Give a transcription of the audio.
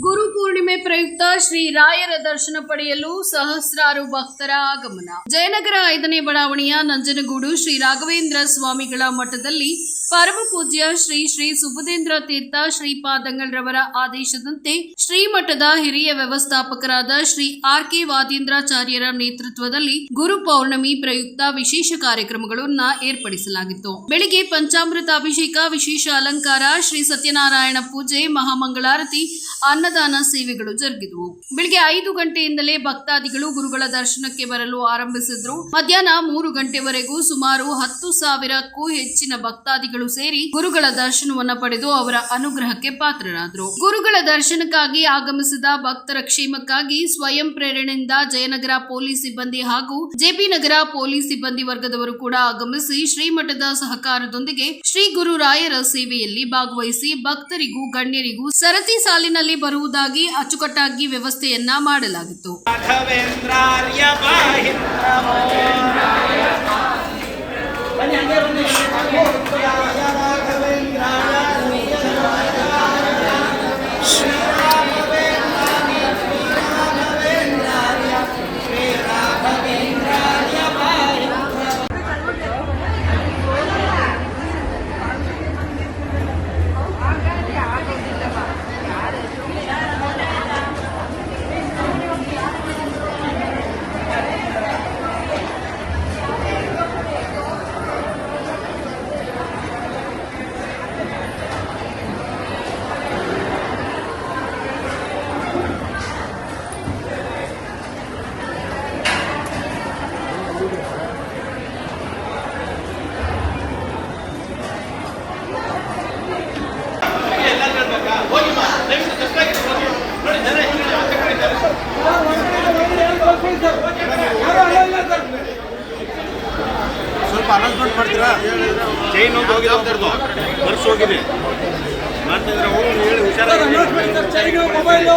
ಗುರು ಪೂರ್ಣಿಮೆ ಪ್ರಯುಕ್ತ ಶ್ರೀ ರಾಯರ ದರ್ಶನ ಪಡೆಯಲು ಸಹಸ್ರಾರು ಭಕ್ತರ ಆಗಮನ. ಜಯನಗರ ಐದನೇ ಬಡಾವಣೆಯ ನಂಜನಗೂಡು ಶ್ರೀ ರಾಘವೇಂದ್ರ ಸ್ವಾಮಿಗಳ ಮಠದಲ್ಲಿ ಪರಮ ಪೂಜ್ಯ ಶ್ರೀ ಶ್ರೀ ಸುಬುಧೇಂದ್ರ ತೀರ್ಥ ಶ್ರೀಪಾದಂಗಳರವರ ಆದೇಶದಂತೆ ಶ್ರೀಮಠದ ಹಿರಿಯ ವ್ಯವಸ್ಥಾಪಕರಾದ ಶ್ರೀ ಆರ್ ಕೆ ವಾದೇಂದ್ರಾಚಾರ್ಯರ ನೇತೃತ್ವದಲ್ಲಿ ಗುರು ಪೌರ್ಣಮಿ ಪ್ರಯುಕ್ತ ವಿಶೇಷ ಕಾರ್ಯಕ್ರಮಗಳನ್ನ ಏರ್ಪಡಿಸಲಾಗಿತ್ತು. ಬೆಳಿಗ್ಗೆ ಪಂಚಾಮೃತ ಅಭಿಷೇಕ ವಿಶೇಷ ಅಲಂಕಾರ, ಶ್ರೀ ಸತ್ಯನಾರಾಯಣ ಪೂಜೆ, ಮಹಾಮಂಗಳಾರತಿ ಅನ್ನದಾನ ಸೇವೆಗಳು ಜರುಗಿದವು. ಬೆಳಿಗ್ಗೆ ಐದು ಗಂಟೆಯಿಂದಲೇ ಭಕ್ತಾದಿಗಳು ಗುರುಗಳ ದರ್ಶನಕ್ಕೆ ಬರಲು ಆರಂಭಿಸಿದ್ರು. ಮಧ್ಯಾಹ್ನ ಮೂರು ಗಂಟೆವರೆಗೂ ಸುಮಾರು ಹತ್ತು ಸಾವಿರಕ್ಕೂ ಹೆಚ್ಚಿನ ಭಕ್ತಾದಿಗಳು ಸೇರಿ ಗುರುಗಳ ದರ್ಶನವನ್ನ ಪಡೆದು ಅವರ ಅನುಗ್ರಹಕ್ಕೆ ಪಾತ್ರರಾದರು. ಗುರುಗಳ ದರ್ಶನಕ್ಕಾಗಿ ಆಗಮಿಸಿದ ಭಕ್ತರ ಕ್ಷೇಮಕ್ಕಾಗಿ ಸ್ವಯಂ ಪ್ರೇರಣೆಯಿಂದ ಜಯನಗರ ಪೊಲೀಸ್ ಸಿಬ್ಬಂದಿ ಹಾಗೂ ಜೆಪಿ ನಗರ ಪೊಲೀಸ್ ಸಿಬ್ಬಂದಿ ವರ್ಗದವರು ಕೂಡ ಆಗಮಿಸಿ ಶ್ರೀಮಠದ ಸಹಕಾರದೊಂದಿಗೆ ಶ್ರೀ ಗುರು ರಾಯರ ಸೇವೆಯಲ್ಲಿ ಭಾಗವಹಿಸಿ ಭಕ್ತರಿಗೂ ಗಣ್ಯರಿಗೂ ಸರತಿ ಸಾಲಿನಲ್ಲಿ ಬರುವುದಾಗಿ ಅಚ್ಚುಕಟ್ಟಾಗಿ ವ್ಯವಸ್ಥೆಯನ್ನ ಮಾಡಲಾಗಿತ್ತು. ಸ್ವಲ್ಪ ಅನೌನ್ಸ್ಮೆಂಟ್ ಮಾಡ್ತೀರಾ? ಚೈನ್ ಒಂದು ಹೋಗಿದೆ ಅಂತರ್ದು ಬರ್ಸ್ ಹೋಗಿದೆ. ಮಾಡ್ತಿದ್ರೆ ಹೋಗಿ ಹೇಳಿ ಹುಷಾರಾಗಿ ಮೊಬೈಲು